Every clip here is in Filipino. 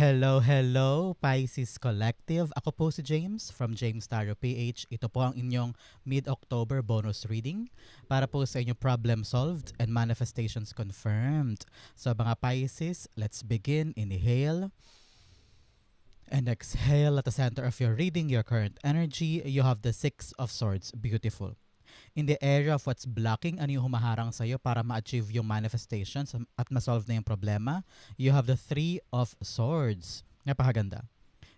Hello, hello, Pisces Collective. Ako po si James from James Tarot PH. Ito po ang inyong mid-October bonus reading para po sa inyong problem solved and manifestations confirmed. So mga Pisces, let's begin. Inhale and exhale at the center of your reading, your current energy. You have the Six of Swords. Beautiful. In the area of what's blocking, ano yung humaharang sa'yo para ma-achieve yung manifestations at ma-solve na yung problema, you have the Three of Swords. Napakaganda.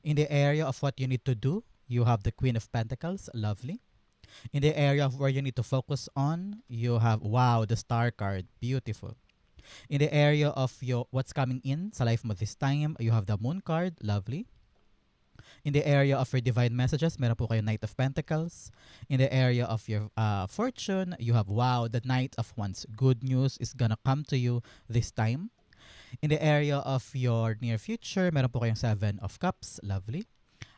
In the area of what you need to do, you have the Queen of Pentacles. Lovely. In the area of where you need to focus on, you have, wow, the Star card. Beautiful. In the area of your what's coming in sa life mo this time, you have the Moon card. Lovely. In the area of your divine messages, meron po kayo Knight of Pentacles. In the area of your uh, fortune, you have, wow, the Knight of Wands. Good news is gonna come to you this time. In the area of your near future, meron po kayong Seven of Cups. Lovely.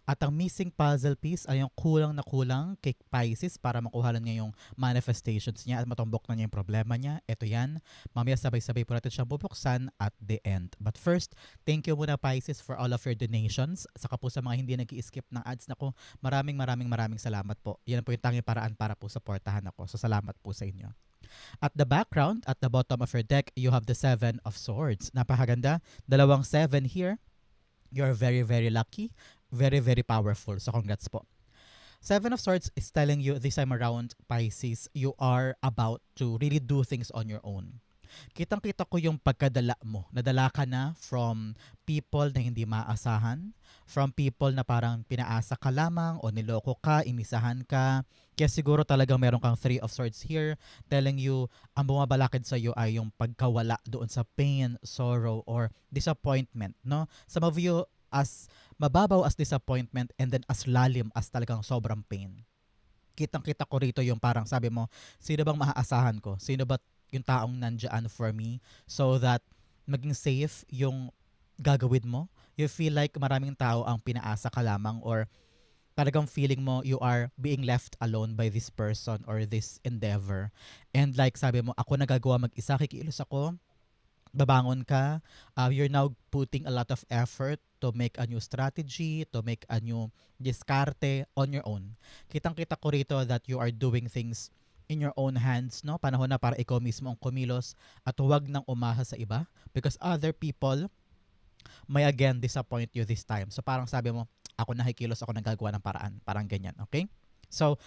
At ang missing puzzle piece ay yung kulang na kulang kay Pisces para makuha lang niya yung manifestations niya at matumbok na niya yung problema niya. Ito yan. Mamaya sabay-sabay po natin siyang bubuksan at the end. But first, thank you muna Pisces for all of your donations. Saka po sa mga hindi nag skip ng ads na ko, maraming maraming maraming salamat po. Yan po yung tanging paraan para po supportahan ako. So salamat po sa inyo. At the background, at the bottom of your deck, you have the Seven of Swords. Napakaganda. Dalawang seven here. You're very, very lucky very, very powerful. So congrats po. Seven of Swords is telling you this time around, Pisces, you are about to really do things on your own. Kitang-kita ko yung pagkadala mo. Nadala ka na from people na hindi maasahan, from people na parang pinaasa ka lamang o niloko ka, imisahan ka. Kaya siguro talagang meron kang Three of Swords here telling you ang bumabalakid sa iyo ay yung pagkawala doon sa pain, sorrow, or disappointment. No? Some of you as mababaw as disappointment and then as lalim as talagang sobrang pain. Kitang-kita ko rito yung parang sabi mo, sino bang maaasahan ko? Sino ba yung taong nandyan for me so that maging safe yung gagawin mo? You feel like maraming tao ang pinaasa ka lamang or talagang feeling mo you are being left alone by this person or this endeavor. And like sabi mo, ako nagagawa mag-isa, kikilos ako, babangon ka, uh, you're now putting a lot of effort to make a new strategy, to make a new diskarte on your own. Kitang-kita ko rito that you are doing things in your own hands, no? Panahon na para ikaw mismo ang kumilos at huwag nang umaha sa iba because other people may again disappoint you this time. So parang sabi mo, ako nakikilos, ako nagagawa ng paraan. Parang ganyan, okay? So,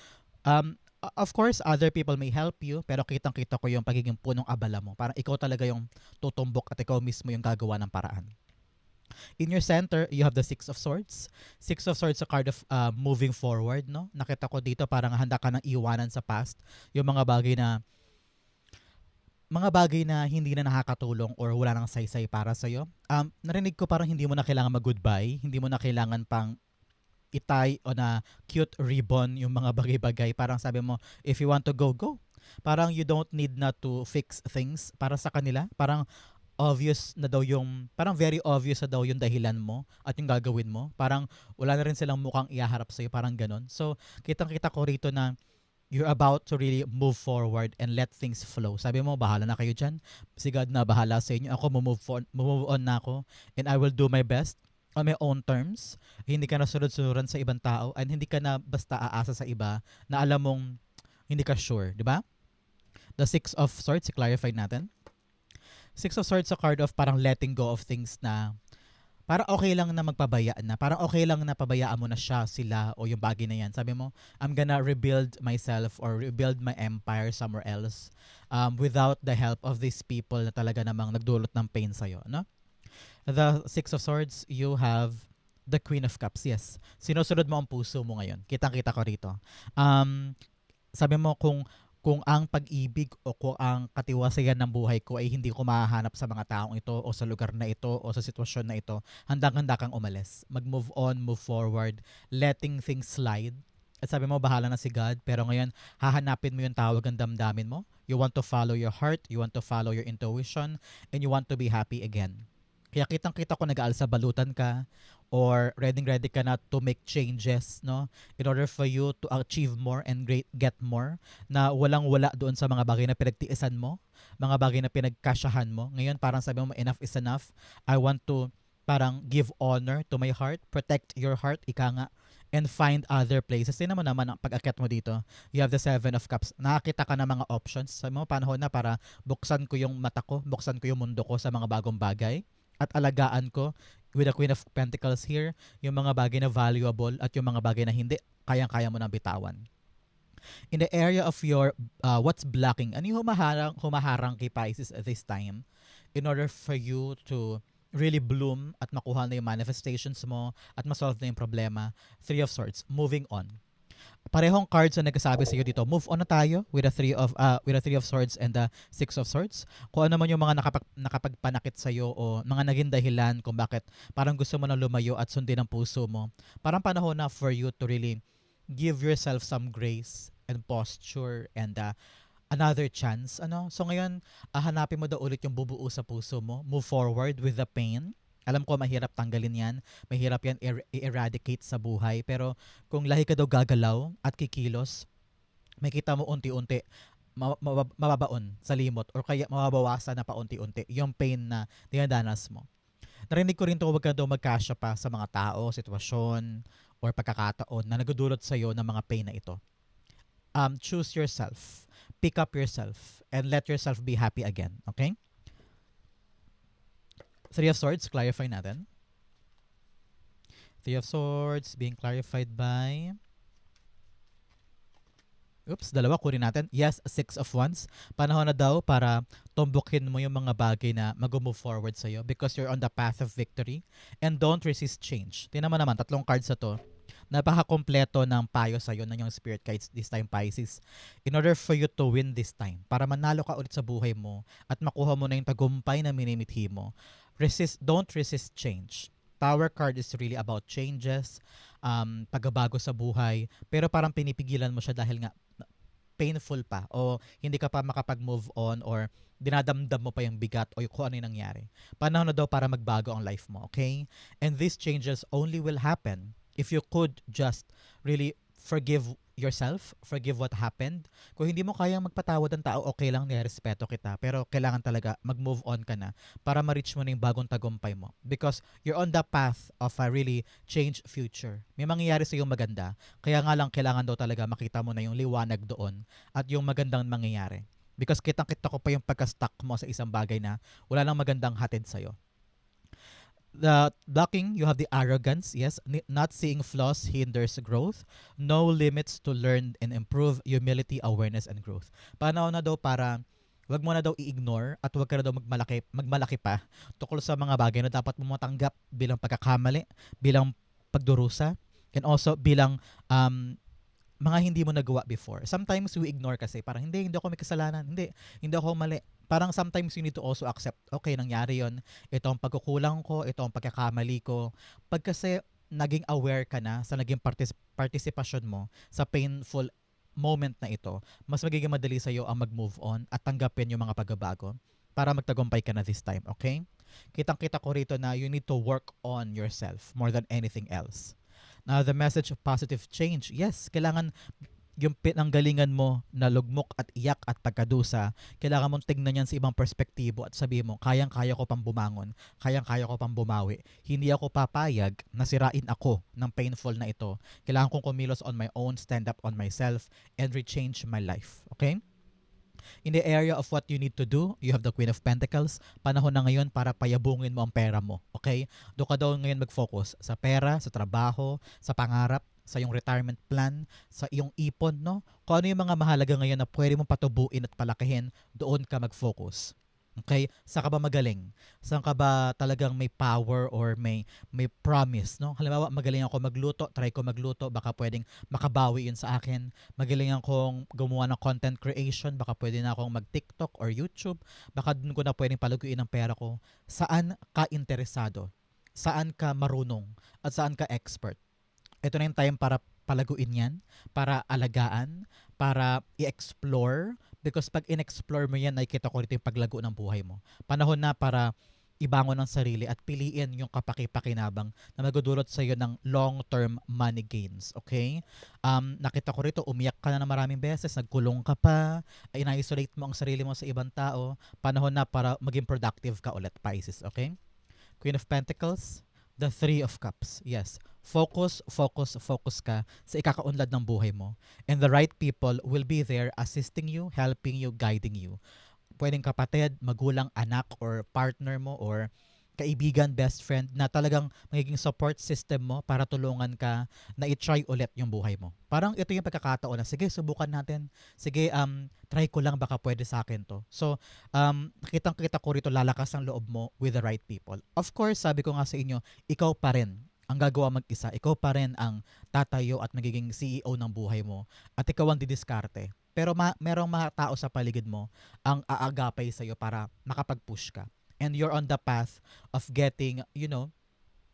um, of course, other people may help you, pero kitang-kita ko yung pagiging punong abala mo. Parang ikaw talaga yung tutumbok at ikaw mismo yung gagawa ng paraan. In your center, you have the Six of Swords. Six of Swords a card of uh, moving forward, no? Nakita ko dito parang handa ka ng iwanan sa past. Yung mga bagay na mga bagay na hindi na nakakatulong or wala nang saysay para sa'yo. Um, narinig ko parang hindi mo na kailangan mag-goodbye, hindi mo na kailangan pang itay o na cute ribbon yung mga bagay-bagay. Parang sabi mo, if you want to go, go. Parang you don't need na to fix things para sa kanila. Parang obvious na daw yung, parang very obvious na daw yung dahilan mo at yung gagawin mo. Parang wala na rin silang mukhang ihaharap sa'yo, parang ganon. So, kitang-kita ko rito na you're about to really move forward and let things flow. Sabi mo, bahala na kayo dyan. Si God na bahala sa inyo. Ako, move on, move on na ako and I will do my best on my own terms, hindi ka na sunod-sunuran sa ibang tao, and hindi ka na basta aasa sa iba na alam mong hindi ka sure, di ba? The Six of Swords, i-clarify natin. Six of Swords a card of parang letting go of things na para okay lang na magpabaya na. Parang okay lang na pabayaan mo na siya, sila, o yung bagay na yan. Sabi mo, I'm gonna rebuild myself or rebuild my empire somewhere else um, without the help of these people na talaga namang nagdulot ng pain sa'yo. No? The Six of Swords, you have the Queen of Cups. Yes. Sinusunod mo ang puso mo ngayon. Kitang-kita ko rito. Um, sabi mo kung kung ang pag-ibig o kung ang katiwasayan ng buhay ko ay hindi ko mahahanap sa mga taong ito o sa lugar na ito o sa sitwasyon na ito, handang-handa kang umalis. Mag-move on, move forward, letting things slide. At sabi mo, bahala na si God. Pero ngayon, hahanapin mo yung tawag ng damdamin mo. You want to follow your heart, you want to follow your intuition, and you want to be happy again. Kaya kitang-kita ko nag-aalsa balutan ka or ready-ready ka na to make changes, no? In order for you to achieve more and great, get more na walang-wala doon sa mga bagay na pinagtiisan mo, mga bagay na pinagkasyahan mo. Ngayon parang sabi mo enough is enough. I want to parang give honor to my heart, protect your heart, ika nga, and find other places. Tingnan mo naman ang pag-akyat mo dito. You have the Seven of Cups. Nakakita ka ng mga options sa mga panahon na para buksan ko yung mata ko, buksan ko yung mundo ko sa mga bagong bagay at alagaan ko with the Queen of Pentacles here, yung mga bagay na valuable at yung mga bagay na hindi, kayang-kaya mo nang bitawan. In the area of your uh, what's blocking, ano yung humaharang, humaharang kay Pisces at this time in order for you to really bloom at makuha na yung manifestations mo at masolve na yung problema. Three of Swords, moving on. Parehong cards na nagsasabi sa iyo dito. Move on na tayo with the three of uh, with the three of swords and the six of swords. Kung ano man yung mga nakapag, nakapagpanakit sa iyo o mga naging dahilan kung bakit parang gusto mo na lumayo at sundin ang puso mo. Parang panahon na for you to really give yourself some grace and posture and uh, another chance. Ano? So ngayon, ah, hanapin mo daw ulit yung bubuo sa puso mo. Move forward with the pain. Alam ko mahirap tanggalin yan. Mahirap yan er- i-eradicate sa buhay. Pero kung lahi ka daw gagalaw at kikilos, makita mo unti-unti ma- ma- mababaon sa limot or kaya mababawasan na paunti-unti yung pain na dinadanas mo. Narinig ko rin to wag ka daw magkasya pa sa mga tao, sitwasyon, or pagkakataon na nagdudulot sa iyo ng mga pain na ito. Um, choose yourself. Pick up yourself and let yourself be happy again. Okay? Three of Swords, clarify natin. Three of Swords being clarified by... Oops, dalawa kunin natin. Yes, Six of Wands. Panahon na daw para tumbukin mo yung mga bagay na mag-move forward sa'yo because you're on the path of victory and don't resist change. Tingnan mo naman, tatlong cards na to. Napaka-kompleto ng payo sa'yo ng yung spirit guides this time Pisces. In order for you to win this time, para manalo ka ulit sa buhay mo at makuha mo na yung tagumpay na minimithi mo, resist, don't resist change. Tower card is really about changes, um, pagbabago sa buhay, pero parang pinipigilan mo siya dahil nga painful pa o hindi ka pa makapag-move on or dinadamdam mo pa yung bigat o kung ano yung nangyari. Panahon na daw para magbago ang life mo, okay? And these changes only will happen if you could just really forgive yourself, forgive what happened. Kung hindi mo kayang magpatawad ng tao, okay lang, nirespeto kita. Pero kailangan talaga mag-move on ka na para ma-reach mo na yung bagong tagumpay mo. Because you're on the path of a really changed future. May mangyayari sa yung maganda. Kaya nga lang kailangan daw talaga makita mo na yung liwanag doon at yung magandang mangyayari. Because kitang-kita ko pa yung pagka-stuck mo sa isang bagay na wala lang magandang hatid sa'yo the blocking you have the arrogance yes not seeing flaws hinders growth no limits to learn and improve humility awareness and growth. Panahon na daw para wag mo na daw i-ignore at wag ka na daw magmalaki magmalaki pa tukol sa mga bagay na dapat mo matanggap bilang pagkakamali bilang pagdurusa and also bilang um, mga hindi mo nagawa before. Sometimes we ignore kasi parang hindi, hindi ako may kasalanan. Hindi, hindi ako mali. Parang sometimes you need to also accept, okay, nangyari yon Ito ang pagkukulang ko, ito ang pagkakamali ko. Pag kasi naging aware ka na sa naging partic- participation mo sa painful moment na ito, mas magiging madali sa'yo ang mag-move on at tanggapin yung mga pagbabago para magtagumpay ka na this time, okay? Kitang-kita ko rito na you need to work on yourself more than anything else. Now, the message of positive change. Yes, kailangan yung pinanggalingan mo na lugmok at iyak at pagkadusa, kailangan mong tignan yan sa ibang perspektibo at sabihin mo, kayang-kaya ko pang bumangon, kayang-kaya ko pang bumawi. Hindi ako papayag na sirain ako ng painful na ito. Kailangan kong kumilos on my own, stand up on myself, and rechange my life. Okay? In the area of what you need to do, you have the Queen of Pentacles. Panahon na ngayon para payabungin mo ang pera mo. Okay? Doon ka daw ngayon mag-focus sa pera, sa trabaho, sa pangarap, sa iyong retirement plan, sa iyong ipon, no? Kung ano yung mga mahalaga ngayon na pwede mong patubuin at palakihin, doon ka mag-focus. Okay? Saan ka ba magaling? Saan ka ba talagang may power or may may promise, no? Halimbawa, magaling ako magluto, try ko magluto, baka pwedeng makabawi 'yun sa akin. Magaling akong gumawa ng content creation, baka pwede na akong mag-TikTok or YouTube, baka doon ko na pwedeng palaguin ang pera ko. Saan ka interesado? Saan ka marunong? At saan ka expert? Ito na yung time para palaguin yan, para alagaan, para i-explore, Because pag in-explore mo yan, nakikita ko rito yung paglago ng buhay mo. Panahon na para ibangon ng sarili at piliin yung kapaki-pakinabang na magdudulot sa iyo ng long-term money gains. Okay? Um, nakita ko rito, umiyak ka na ng maraming beses, nagkulong ka pa, ina-isolate mo ang sarili mo sa ibang tao. Panahon na para maging productive ka ulit, Pisces. Okay? Queen of Pentacles, the Three of Cups. Yes, focus, focus, focus ka sa ikakaunlad ng buhay mo. And the right people will be there assisting you, helping you, guiding you. Pwedeng kapatid, magulang, anak, or partner mo, or kaibigan, best friend na talagang magiging support system mo para tulungan ka na i-try ulit yung buhay mo. Parang ito yung pagkakataon na, sige, subukan natin. Sige, um, try ko lang, baka pwede sa akin to. So, um, kitang-kita ko rito, lalakas ang loob mo with the right people. Of course, sabi ko nga sa inyo, ikaw pa rin ang gagawa mag-isa. Ikaw pa rin ang tatayo at magiging CEO ng buhay mo. At ikaw ang didiskarte. Pero ma- merong mga tao sa paligid mo ang aagapay sa'yo para makapag-push ka and you're on the path of getting, you know,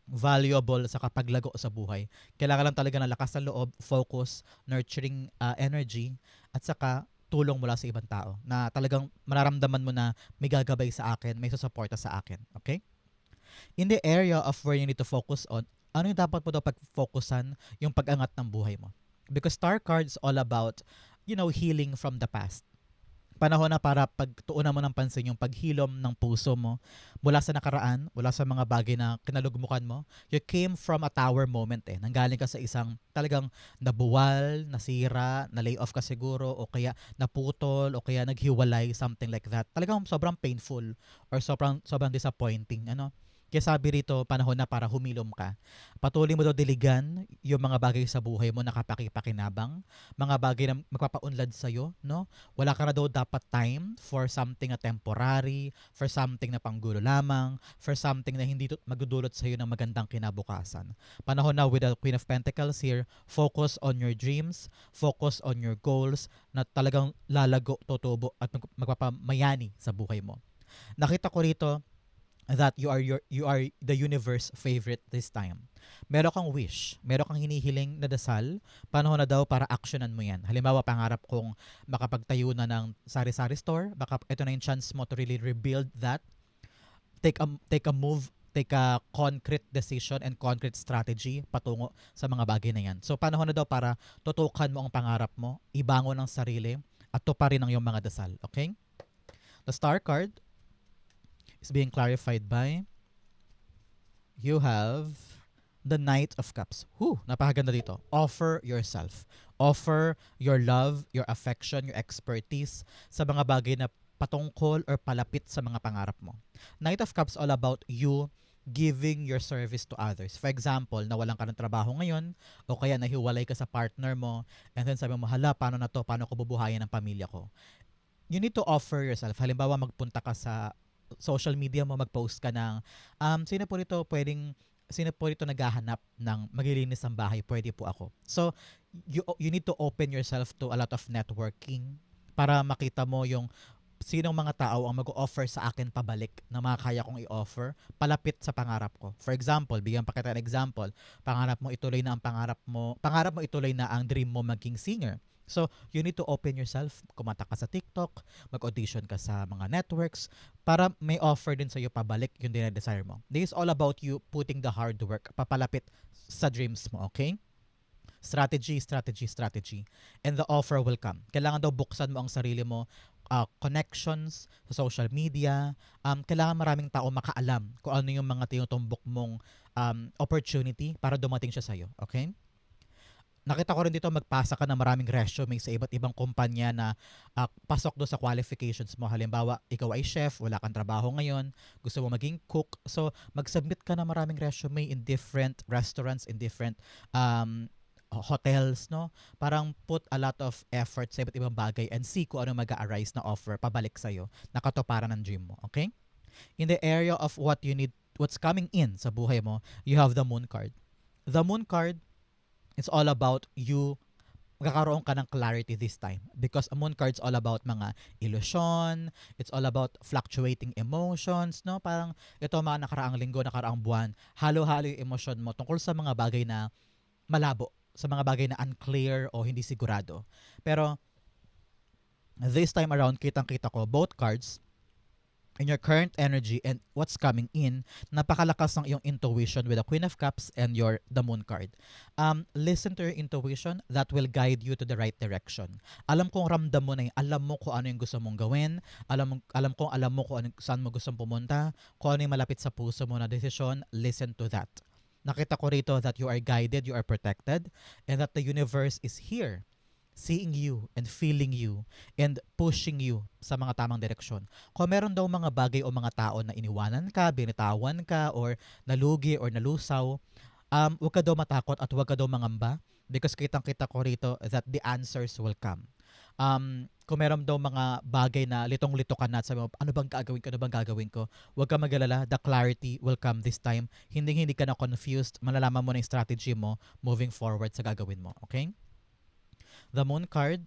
valuable sa kapaglago sa buhay. Kailangan lang talaga ng lakas ng loob, focus, nurturing uh, energy, at saka tulong mula sa ibang tao na talagang mararamdaman mo na may gagabay sa akin, may susuporta sa akin. Okay? In the area of where you need to focus on, ano yung dapat mo daw pag-focusan yung pag-angat ng buhay mo? Because star cards all about, you know, healing from the past panahon na para pagtuunan mo ng pansin yung paghilom ng puso mo mula sa nakaraan, mula sa mga bagay na kinalugmukan mo. You came from a tower moment eh. Nanggaling ka sa isang talagang nabuwal, nasira, na-lay off ka siguro, o kaya naputol, o kaya naghiwalay, something like that. Talagang sobrang painful or sobrang, sobrang disappointing. Ano? Kaya sabi rito, panahon na para humilom ka. Patuloy mo daw diligan yung mga bagay sa buhay mo na kapakipakinabang, mga bagay na magpapaunlad sa'yo, no? Wala ka na daw dapat time for something na temporary, for something na panggulo lamang, for something na hindi magdudulot sa'yo ng magandang kinabukasan. Panahon na with the Queen of Pentacles here, focus on your dreams, focus on your goals na talagang lalago, tutubo at magpapamayani sa buhay mo. Nakita ko rito, that you are your you are the universe favorite this time. Meron kang wish, meron kang hinihiling na dasal, panahon na daw para actionan mo 'yan. Halimbawa, pangarap kong makapagtayo na ng sari-sari store, baka ito na yung chance mo to really rebuild that. Take a take a move, take a concrete decision and concrete strategy patungo sa mga bagay na 'yan. So panahon na daw para tutukan mo ang pangarap mo, ibangon ang sarili at tuparin ang iyong mga dasal, okay? The star card is being clarified by you have the Knight of Cups. Whew, napakaganda dito. Offer yourself. Offer your love, your affection, your expertise sa mga bagay na patungkol or palapit sa mga pangarap mo. Knight of Cups all about you giving your service to others. For example, nawalan ka ng trabaho ngayon o kaya nahiwalay ka sa partner mo and then sabi mo, hala, paano na to? Paano ko bubuhayin ang pamilya ko? You need to offer yourself. Halimbawa, magpunta ka sa social media mo, mag-post ka ng, um, sino po rito pwedeng, sino po rito naghahanap ng maglilinis ng bahay, pwede po ako. So, you, you need to open yourself to a lot of networking para makita mo yung sinong mga tao ang mag-offer sa akin pabalik na mga kaya kong i-offer palapit sa pangarap ko. For example, bigyan pa kita ng example, pangarap mo ituloy na ang pangarap mo, pangarap mo ituloy na ang dream mo maging singer So, you need to open yourself, kumata ka sa TikTok, mag-audition ka sa mga networks, para may offer din sa'yo pabalik yung dinadesire mo. This is all about you putting the hard work papalapit sa dreams mo, okay? Strategy, strategy, strategy. And the offer will come. Kailangan daw buksan mo ang sarili mo, uh, connections sa social media. Um, kailangan maraming tao makaalam kung ano yung mga tinutumbok mong um, opportunity para dumating siya sa'yo, okay? Nakita ko rin dito magpasa ka ng maraming resume sa iba't ibang kumpanya na uh, pasok do sa qualifications mo. Halimbawa, ikaw ay chef, wala kang trabaho ngayon, gusto mo maging cook. So, mag-submit ka ng maraming resume in different restaurants, in different um, hotels, no? Parang put a lot of effort sa iba't ibang bagay and see kung ano mag-arise na offer pabalik sa'yo, nakatuparan ng dream mo, okay? In the area of what you need, what's coming in sa buhay mo, you have the moon card. The moon card it's all about you magkakaroon ka ng clarity this time because a moon card's all about mga illusion, it's all about fluctuating emotions, no? Parang ito mga nakaraang linggo, nakaraang buwan, halo-halo yung emotion mo tungkol sa mga bagay na malabo, sa mga bagay na unclear o hindi sigurado. Pero this time around, kitang-kita ko, both cards, in your current energy and what's coming in, napakalakas ng iyong intuition with the Queen of Cups and your the Moon card. Um, listen to your intuition that will guide you to the right direction. Alam kong ramdam mo na yun. Alam mo kung ano yung gusto mong gawin. Alam, alam kong alam mo kung ano, saan mo gustong pumunta. Kung ano yung malapit sa puso mo na desisyon. Listen to that. Nakita ko rito that you are guided, you are protected, and that the universe is here seeing you and feeling you and pushing you sa mga tamang direksyon. Kung meron daw mga bagay o mga tao na iniwanan ka, binitawan ka, or nalugi or nalusaw, um, huwag ka daw matakot at huwag ka daw mangamba because kitang-kita ko rito that the answers will come. Um, kung meron daw mga bagay na litong-lito ka na at sabi mo, ano bang gagawin ko, ano bang gagawin ko, huwag ka magalala, the clarity will come this time. Hindi hindi ka na confused, malalaman mo na yung strategy mo moving forward sa gagawin mo. Okay? The moon card,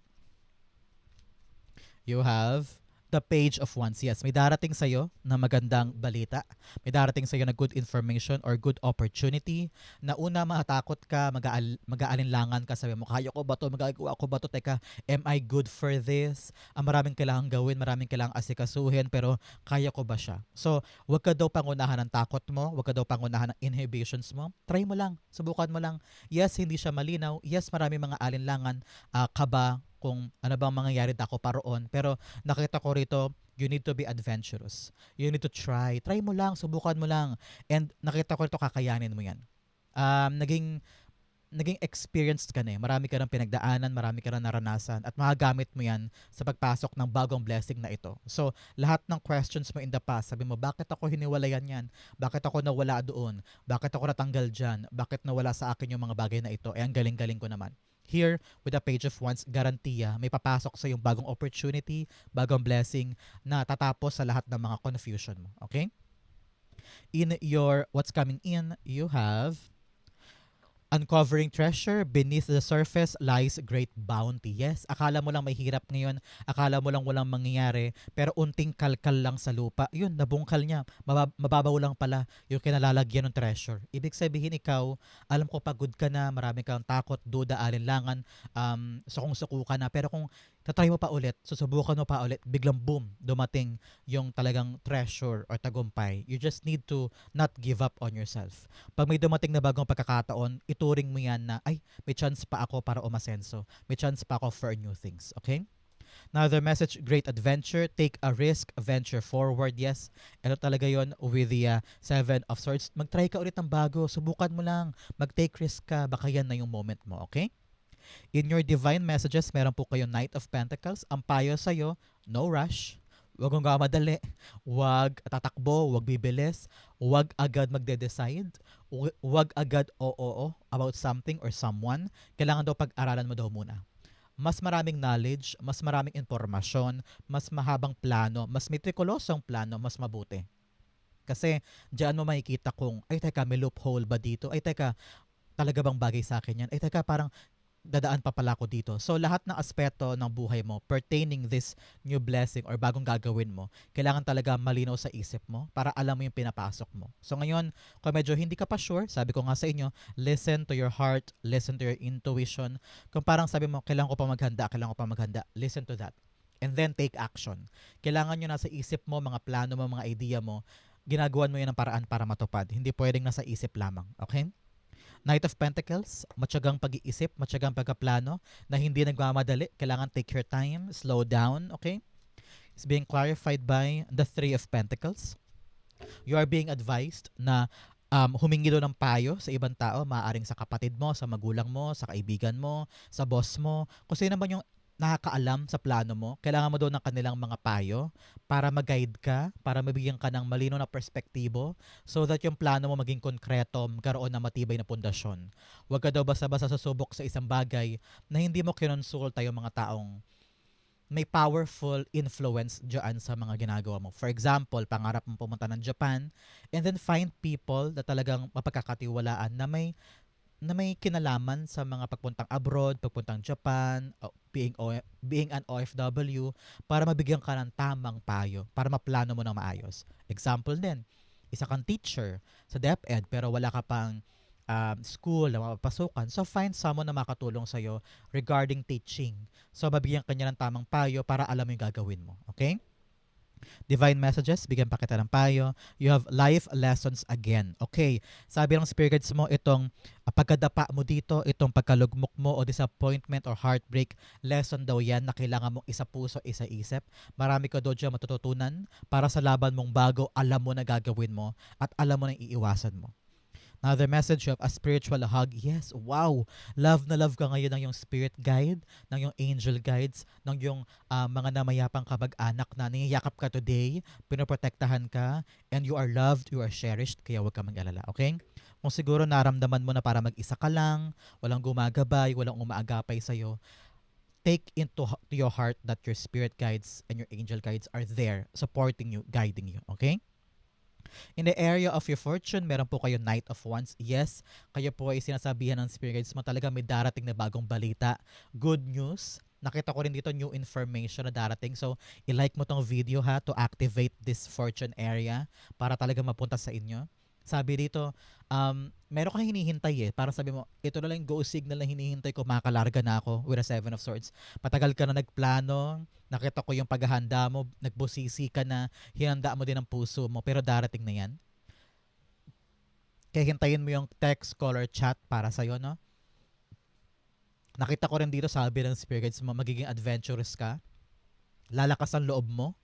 you have the page of wands. Yes, may darating sa'yo na magandang balita. May darating sa'yo na good information or good opportunity. Na una, matakot ka, mag-aal- mag-aalinlangan ka. Sabi mo, kaya ko ba to? Magagawa ko ba to? Teka, am I good for this? Ah, maraming kailangan gawin, maraming kailangan asikasuhin, pero kaya ko ba siya? So, wag ka daw pangunahan ng takot mo, wag ka daw pangunahan ng inhibitions mo. Try mo lang, subukan mo lang. Yes, hindi siya malinaw. Yes, marami mga alinlangan, ah, kaba, kung ano bang mangyayari ako paroon. Pero nakita ko rito, you need to be adventurous. You need to try. Try mo lang, subukan mo lang. And nakita ko rito, kakayanin mo yan. Um, naging naging experienced ka na eh. Marami ka ng pinagdaanan, marami ka ng naranasan, at magagamit mo yan sa pagpasok ng bagong blessing na ito. So, lahat ng questions mo in the past, sabi mo, bakit ako hiniwalayan yan? Bakit ako nawala doon? Bakit ako natanggal dyan? Bakit nawala sa akin yung mga bagay na ito? Eh, ang galing-galing ko naman. Here, with a page of wands, garantiya, may papasok sa yung bagong opportunity, bagong blessing na tatapos sa lahat ng mga confusion mo. Okay? In your, what's coming in, you have Uncovering treasure, beneath the surface lies great bounty. Yes, akala mo lang may hirap ngayon, akala mo lang walang mangyayari, pero unting kalkal lang sa lupa, yun, nabungkal niya. Mabab- mababaw lang pala yung kinalalagyan ng treasure. Ibig sabihin ikaw, alam ko pagod ka na, marami kang takot, duda, alinlangan, um, sukong-suko ka na, pero kung tatry mo pa ulit, susubukan mo pa ulit, biglang boom, dumating yung talagang treasure or tagumpay. You just need to not give up on yourself. Pag may dumating na bagong pagkakataon, ituring mo yan na, ay, may chance pa ako para umasenso. May chance pa ako for new things. Okay? Another message, great adventure. Take a risk, venture forward. Yes, ito talaga yon with the uh, Seven of Swords. Mag-try ka ulit ng bago. Subukan mo lang. Mag-take risk ka. Baka yan na yung moment mo. Okay? In your divine messages, meron po kayo Knight of Pentacles. Ang payo sa'yo, no rush. Huwag kang gamadali. Huwag tatakbo. Huwag bibilis. Huwag agad magde-decide. Hu- Huwag agad oo about something or someone. Kailangan daw pag-aralan mo daw muna. Mas maraming knowledge, mas maraming impormasyon, mas mahabang plano, mas meticulosong plano, mas mabuti. Kasi diyan mo makikita kung, ay teka, may loophole ba dito? Ay teka, talaga bang bagay sa akin yan? Ay teka, parang dadaan pa pala ako dito. So lahat ng aspeto ng buhay mo pertaining this new blessing or bagong gagawin mo, kailangan talaga malinaw sa isip mo para alam mo yung pinapasok mo. So ngayon, kung medyo hindi ka pa sure, sabi ko nga sa inyo, listen to your heart, listen to your intuition. Kung parang sabi mo, kailangan ko pa maghanda, kailangan ko pa maghanda, listen to that. And then take action. Kailangan nyo nasa isip mo, mga plano mo, mga idea mo, ginagawan mo yan ng paraan para matupad. Hindi pwedeng nasa isip lamang. Okay? Knight of Pentacles, matyagang pag-iisip, matyagang pagkaplano, na hindi nagmamadali. Kailangan take your time, slow down, okay? It's being clarified by the Three of Pentacles. You are being advised na um, humingi daw ng payo sa ibang tao, maaaring sa kapatid mo, sa magulang mo, sa kaibigan mo, sa boss mo, kung sino naman yung nakakaalam sa plano mo, kailangan mo daw ng kanilang mga payo para mag-guide ka, para mabigyan ka ng malino na perspektibo so that yung plano mo maging konkreto, magkaroon ng matibay na pundasyon. Huwag ka daw basta-basta susubok sa isang bagay na hindi mo kinonsulta yung mga taong may powerful influence dyan sa mga ginagawa mo. For example, pangarap mo pumunta ng Japan and then find people na talagang mapagkakatiwalaan na may na may kinalaman sa mga pagpuntang abroad, pagpuntang Japan, being o, being an OFW para mabigyan ka ng tamang payo, para maplano mo ng maayos. Example din, isa kang teacher sa DepEd pero wala ka pang um, school na mapapasukan. So find someone na makatulong sa'yo regarding teaching. So mabigyan ka niya ng tamang payo para alam mo yung gagawin mo. Okay? Divine messages, bigyan pa kita ng payo. You have life lessons again. Okay, sabi ng spirit guides mo, itong uh, pagkadapa mo dito, itong pagkalugmok mo o disappointment or heartbreak, lesson daw yan na kailangan mong isa puso, isa isip. Marami ka dyan matututunan para sa laban mong bago, alam mo na gagawin mo at alam mo na iiwasan mo. Now, the message of a spiritual hug. Yes, wow. Love na love ka ngayon ng yung spirit guide, ng yung angel guides, ng yung uh, mga namayapang kamag-anak na niyayakap ka today, pinoprotektahan ka, and you are loved, you are cherished, kaya huwag ka mag-alala, okay? Kung siguro naramdaman mo na para mag-isa ka lang, walang gumagabay, walang umaagapay sa'yo, take into to your heart that your spirit guides and your angel guides are there supporting you, guiding you, okay? In the area of your fortune, meron po kayo Knight of Wands. Yes, kayo po ay sinasabihan ng Spirit Guides mo talaga may darating na bagong balita. Good news. Nakita ko rin dito new information na darating. So, i-like mo tong video ha to activate this fortune area para talaga mapunta sa inyo. Sabi dito, um, meron kang hinihintay eh. Para sabi mo, ito na lang go signal na hinihintay ko, makalarga na ako with a Seven of Swords. Patagal ka na nagplano, nakita ko yung paghahanda mo, nagbusisi ka na, hinanda mo din ang puso mo, pero darating na yan. Kaya mo yung text, call, or chat para sa'yo, no? Nakita ko rin dito, sabi ng spirit mo, magiging adventurous ka lalakas ang loob mo.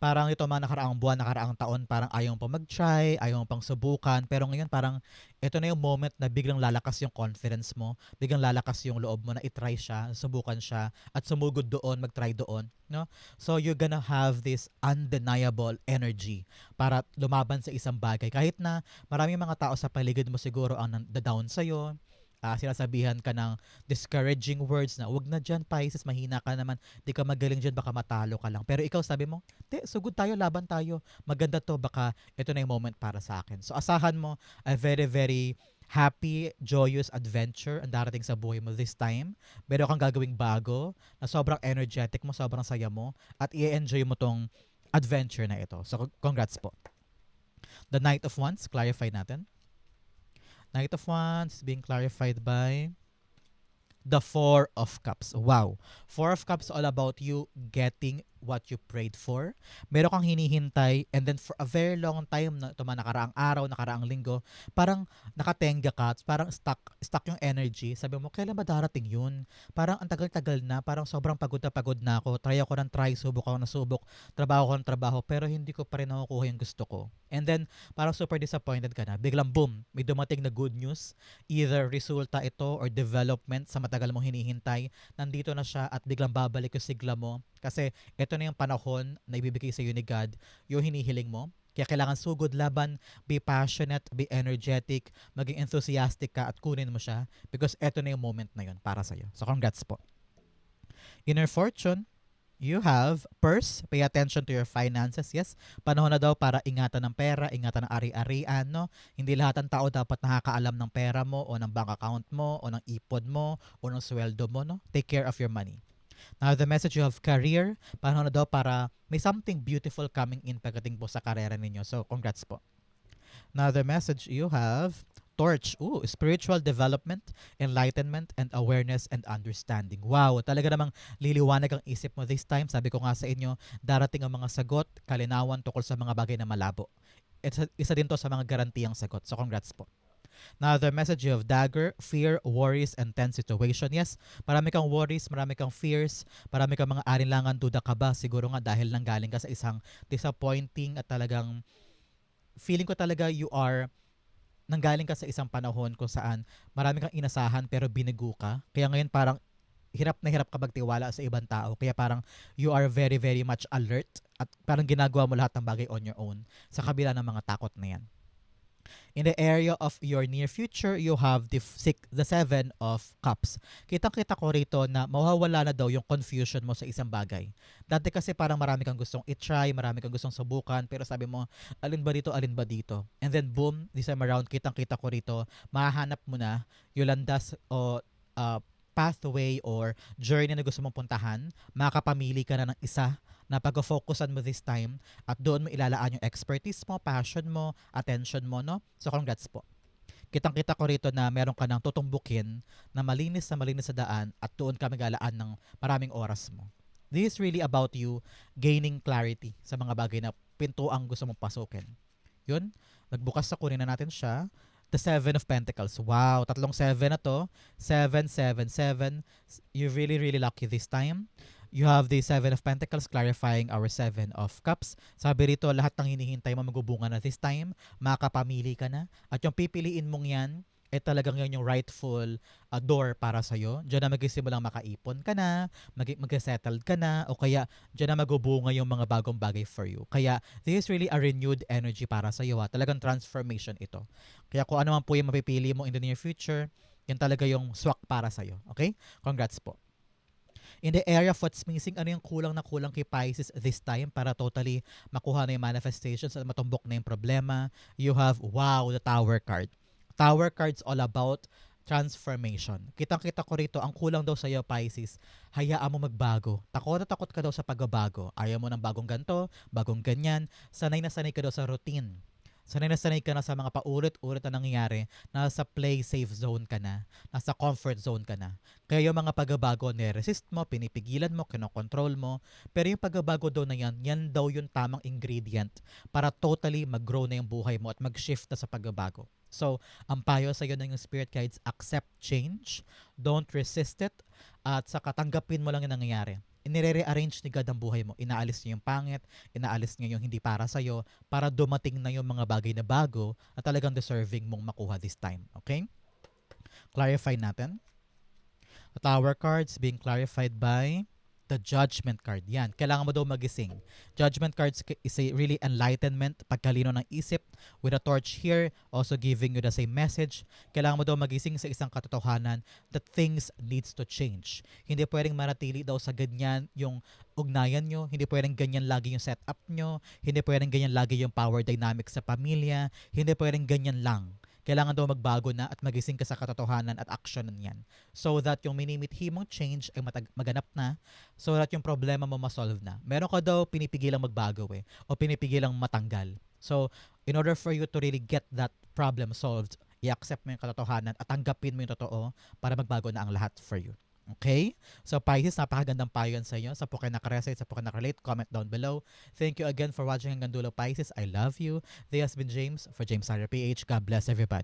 Parang ito mga nakaraang buwan, nakaraang taon, parang ayaw pa mag-try, ayaw pang subukan. Pero ngayon parang ito na yung moment na biglang lalakas yung confidence mo, biglang lalakas yung loob mo na itry siya, subukan siya, at sumugod doon, mag-try doon. No? So you're gonna have this undeniable energy para lumaban sa isang bagay. Kahit na maraming mga tao sa paligid mo siguro ang down sa'yo, uh, sinasabihan ka ng discouraging words na wag na dyan Pisces, mahina ka naman, di ka magaling dyan, baka matalo ka lang. Pero ikaw sabi mo, te, sugod tayo, laban tayo, maganda to, baka ito na yung moment para sa akin. So asahan mo a very, very happy, joyous adventure ang darating sa buhay mo this time. Meron kang gagawing bago na sobrang energetic mo, sobrang saya mo, at i-enjoy mo tong adventure na ito. So, congrats po. The Knight of Wands, clarify natin. Knight of Wands being clarified by the Four of Cups. Wow. Four of Cups all about you getting what you prayed for. Meron kang hinihintay and then for a very long time na ito nakaraang araw, nakaraang linggo, parang nakatenga ka, parang stuck, stuck yung energy. Sabi mo, kailan ba darating yun? Parang ang tagal-tagal na, parang sobrang pagod na pagod na ako. Try ako ng try, subok ako ng subok, trabaho ko ng trabaho, pero hindi ko pa rin nakukuha yung gusto ko. And then, parang super disappointed ka na. Biglang boom, may dumating na good news. Either resulta ito or development sa matagal mong hinihintay. Nandito na siya at biglang babalik yung sigla mo. Kasi ito na yung panahon na ibibigay sa iyo ni God, yung hinihiling mo. Kaya kailangan sugod laban, be passionate, be energetic, maging enthusiastic ka at kunin mo siya because eto na yung moment na yun para sa'yo. So congrats po. Inner fortune, you have purse, pay attention to your finances. Yes, panahon na daw para ingatan ng pera, ingatan ng ari-arian, no? Hindi lahat ng tao dapat nakakaalam ng pera mo o ng bank account mo o ng ipod mo o ng sweldo mo, no? Take care of your money. Now, the message have career, paano na daw para may something beautiful coming in pagdating po sa karera ninyo. So, congrats po. Now, the message you have torch. Ooh, spiritual development, enlightenment, and awareness and understanding. Wow, talaga namang liliwanag ang isip mo this time. Sabi ko nga sa inyo, darating ang mga sagot, kalinawan tukol sa mga bagay na malabo. Isa, isa din to sa mga garantiyang sagot. So congrats po. Now, the message of dagger, fear, worries, and tense situation. Yes, marami kang worries, marami kang fears, marami kang mga alinlangan, duda ka ba? Siguro nga dahil nang galing ka sa isang disappointing at talagang feeling ko talaga you are nanggaling ka sa isang panahon kung saan marami kang inasahan pero binigo ka. Kaya ngayon parang hirap na hirap ka magtiwala sa ibang tao. Kaya parang you are very, very much alert at parang ginagawa mo lahat ng bagay on your own sa kabila ng mga takot na yan. In the area of your near future, you have the, six, the seven of cups. Kitang-kita ko rito na mawawala na daw yung confusion mo sa isang bagay. Dati kasi parang marami kang gustong i-try, marami kang gustong subukan, pero sabi mo, alin ba dito, alin ba dito? And then boom, this time around, kitang-kita ko rito, mahanap mo na yung landas o uh, pathway or journey na gusto mong puntahan, makakapamili ka na ng isa na pag-focusan mo this time at doon mo ilalaan yung expertise mo, passion mo, attention mo, no? So congrats po. Kitang-kita ko rito na meron ka ng tutumbukin na malinis na malinis sa daan at doon ka magalaan ng maraming oras mo. This is really about you gaining clarity sa mga bagay na pintuang gusto mong pasukin. Yun, nagbukas sa kunin na natin siya. The Seven of Pentacles. Wow, tatlong seven na to. Seven, seven, seven. You're really, really lucky this time. You have the Seven of Pentacles clarifying our Seven of Cups. Sabi rito, lahat ng hinihintay mo magubunga na this time. Makapamili ka na. At yung pipiliin mong yan, eh talagang yun yung rightful uh, door para sa'yo. Diyan na magsimulang makaipon ka na, mag- mag-settled ka na, o kaya diyan na magubunga yung mga bagong bagay for you. Kaya this is really a renewed energy para sa'yo. Ha? Talagang transformation ito. Kaya kung ano man po yung mapipili mo in the near future, yan talaga yung swak para sa'yo. Okay? Congrats po. In the area of what's missing, ano yung kulang na kulang kay Pisces this time para totally makuha na yung manifestations at matumbok na yung problema? You have, wow, the Tower card. Tower card's all about transformation. Kitang-kita ko rito, ang kulang daw sa iyo, Pisces, hayaan mo magbago. Takot na takot ka daw sa pagbabago. Ayaw mo ng bagong ganto, bagong ganyan. Sanay na sanay ka daw sa routine. Sanay na sanay ka na sa mga paulit-ulit na nangyayari. Nasa play safe zone ka na. Nasa comfort zone ka na. Kaya yung mga pagbabago, nire-resist mo, pinipigilan mo, kinokontrol mo. Pero yung pagbabago daw na yan, yan daw yung tamang ingredient para totally mag-grow na yung buhay mo at mag-shift na sa pagbabago. So, ang payo sa iyo ng spirit guides, accept change, don't resist it, at saka tanggapin mo lang yung nangyayari. Inire-rearrange ni God ang buhay mo. Inaalis niya yung pangit, inaalis niya yung hindi para sa'yo, para dumating na yung mga bagay na bago at talagang deserving mong makuha this time. Okay? Clarify natin. Tower cards being clarified by the Judgment card. Yan, kailangan mo daw magising. Judgment cards is a really enlightenment, pagkalino ng isip. With a torch here, also giving you the same message. Kailangan mo daw magising sa isang katotohanan that things needs to change. Hindi pwedeng manatili daw sa ganyan yung ugnayan nyo. Hindi pwedeng ganyan lagi yung setup nyo. Hindi pwedeng ganyan lagi yung power dynamics sa pamilya. Hindi pwedeng ganyan lang kailangan daw magbago na at magising ka sa katotohanan at actionan yan. So that yung minimithi mong change ay matag- maganap na, so that yung problema mo masolve na. Meron ka daw pinipigilang magbago eh, o pinipigilang matanggal. So, in order for you to really get that problem solved, i-accept mo yung katotohanan at tanggapin mo yung totoo para magbago na ang lahat for you. Okay? So Pisces, napakagandang payo yan sa inyo. Sa po kayo nakaresate, sa po nakarelate, comment down below. Thank you again for watching hanggang dulo Pisces. I love you. This has been James for James Tyler PH. God bless everybody.